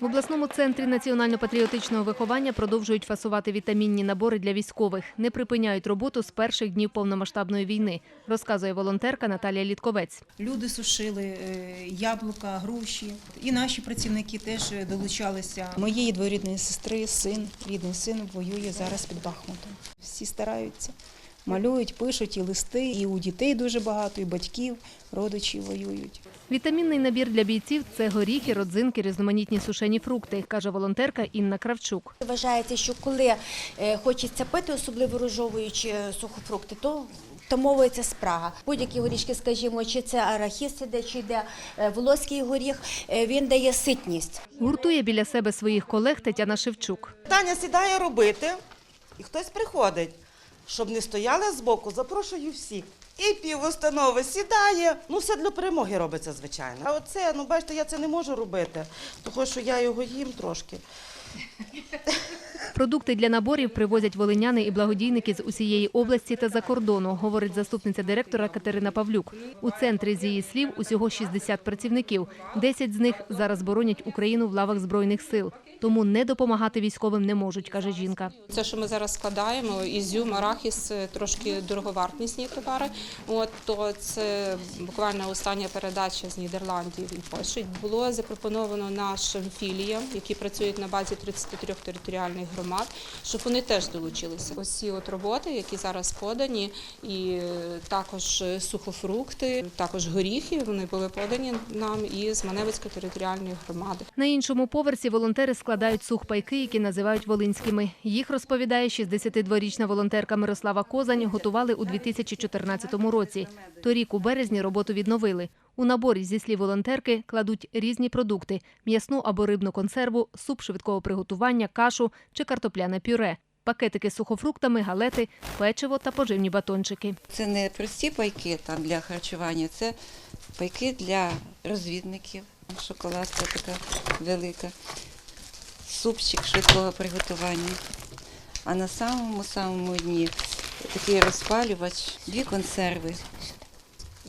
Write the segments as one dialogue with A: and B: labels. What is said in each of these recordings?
A: В обласному центрі національно-патріотичного виховання продовжують фасувати вітамінні набори для військових. Не припиняють роботу з перших днів повномасштабної війни, розказує волонтерка Наталія Літковець.
B: Люди сушили е, яблука, груші. І наші працівники теж е, долучалися. Моєї дворідної сестри, син, рідний син воює зараз під Бахмутом. Всі стараються, малюють, пишуть і листи, і у дітей дуже багато, і батьків, родичів воюють.
A: Вітамінний набір для бійців це горіхи, родзинки, різноманітні сушені фрукти, каже волонтерка Інна Кравчук.
C: Вважається, що коли е, хочеться пити, особливо розжовуючи е, сухофрукти, то втамовується спрага. Будь-які горішки, скажімо, чи це арахіс іде, чи йде е, волоський горіх, він дає ситність.
A: Гуртує біля себе своїх колег Тетяна Шевчук.
D: Таня сідає робити, і хтось приходить. Щоб не стояли збоку, запрошую всіх. І півустанови сідає. Ну, все для перемоги робиться, звичайно. А оце, ну бачите, я це не можу робити, тому що я його їм трошки.
A: Продукти для наборів привозять волиняни і благодійники з усієї області та за кордону, говорить заступниця директора Катерина Павлюк. У центрі, з її слів, усього 60 працівників. 10 з них зараз боронять Україну в лавах Збройних сил. Тому не допомагати військовим не можуть, каже жінка.
E: Це, що ми зараз складаємо, ізюм, арахіс, е, трошки дороговартісні товари. От то це буквально остання передача з Нідерландів і Польщі. Було запропоновано нашим філіям, які працюють на базі 33 територіальних громад, щоб вони теж долучилися. Ці от роботи, які зараз подані, і е, також сухофрукти, також горіхи. Вони були подані нам із Маневицької територіальної громади.
A: На іншому поверсі волонтери складають сухпайки, які називають волинськими. Їх розповідає 62-річна волонтерка Мирослава Козань. Готували у 2014 році. Торік у березні роботу відновили. У наборі, зі слів волонтерки, кладуть різні продукти: м'ясну або рибну консерву, суп швидкого приготування, кашу чи картопляне пюре, пакетики з сухофруктами, галети, печиво та поживні батончики.
F: Це не прості пайки там для харчування, це пайки для розвідників. Шоколадка така велика, супчик швидкого приготування. А на самому самому дні такий розпалювач, дві консерви,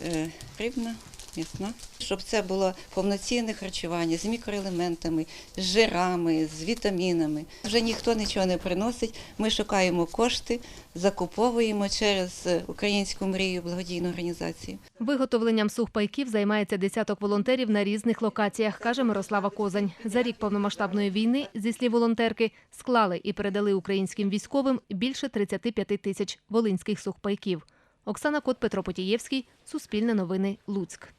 F: е, рибна, м'ясна. Щоб це було повноцінне харчування з мікроелементами, з жирами, з вітамінами. Вже ніхто нічого не приносить. Ми шукаємо кошти, закуповуємо через е, українську мрію благодійну організацію.
A: Виготовленням сухпайків займається десяток волонтерів на різних локаціях, каже Мирослава Козань. За рік повномасштабної війни, зі слів волонтерки, склали і передали українським військовим більше 35 тисяч волинських сухпайків. Оксана Кот, Петро Потієвський, Суспільне новини, Луцьк.